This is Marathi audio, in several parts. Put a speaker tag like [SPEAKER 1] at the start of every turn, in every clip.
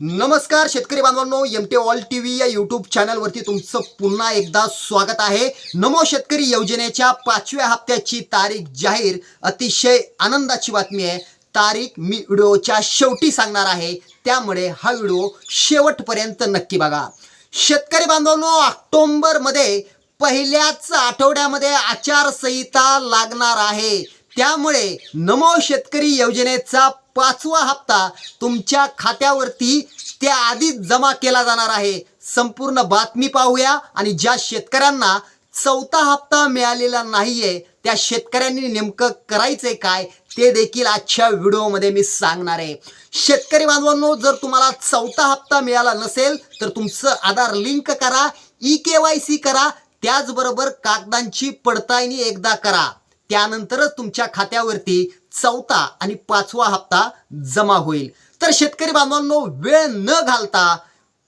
[SPEAKER 1] नमस्कार शेतकरी बांधवांनो M T all T V या यूट्यूब चॅनलवरती तुमचं पुन्हा एकदा स्वागत आहे. नमो शेतकरी योजनेच्या पाचव्या हप्त्याची तारीख जाहीर अतिशय आनंदाची बातमी आहे. तारीख मी व्हिडिओच्या शेवटी सांगणार आहे. त्यामुळे हा व्हिडिओ शेवटपर्यंत नक्की बघा. शेतकरी बांधवांनो ऑक्टोंबरमध्ये पहिल्याच आठवड्यामध्ये आचारसंहिता लागणार आहे. त्यामुळे नमो शेतकरी योजनेचा पाचवा हप्ता तुमच्या खात्यावरती त्या आधीच जमा केला जाणार आहे. संपूर्ण बातमी पाहूया आणि ज्या शेतकऱ्यांना चौथा हप्ता मिळालेला नाहीये त्या शेतकऱ्यांनी नेमकं करायचंय काय ते देखील आजच्या व्हिडिओमध्ये मी सांगणार आहे. शेतकरी बांधवांनो जर तुम्हाला चौथा हप्ता मिळाला नसेल तर तुमचं आधार लिंक करा ई के वाय सी करा त्याचबरोबर कागदांची पडताळणी एकदा करा. त्यानंतरच तुमच्या खात्यावरती चौथा आणि पाचवा हप्ता जमा होईल. तर शेतकरी बांधवांनो वेळ न घालता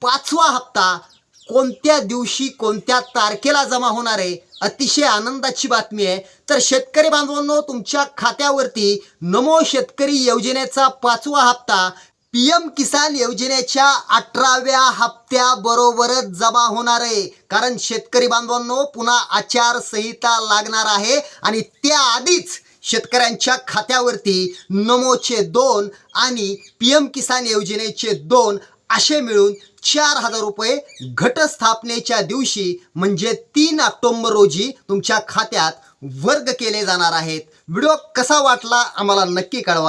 [SPEAKER 1] पाचवा हप्ता कोणत्या दिवशी कोणत्या तारखेला जमा होणार आहे अतिशय आनंदाची बातमी आहे. तर शेतकरी बांधवांनो तुमच्या खात्यावरती नमो शेतकरी योजनेचा पाचवा हप्ता पी एम किसान योजनेच्या अठराव्या हप्त्याबरोबरच जमा होणार आहे. कारण शेतकरी बांधवांनो पुन्हा आचारसंहिता लागणार आहे आणि त्याआधीच शेतकऱ्यांच्या खात्यावरती नमोचे दोन आणि पी एम किसान योजनेचे दोन असे मिळून चार हजार रुपये घटस्थापनेच्या दिवशी म्हणजे तीन ऑक्टोबर रोजी तुमच्या खात्यात वर्ग केले जाणार आहेत. व्हिडिओ कसा वाटला आम्हाला नक्की कळवा.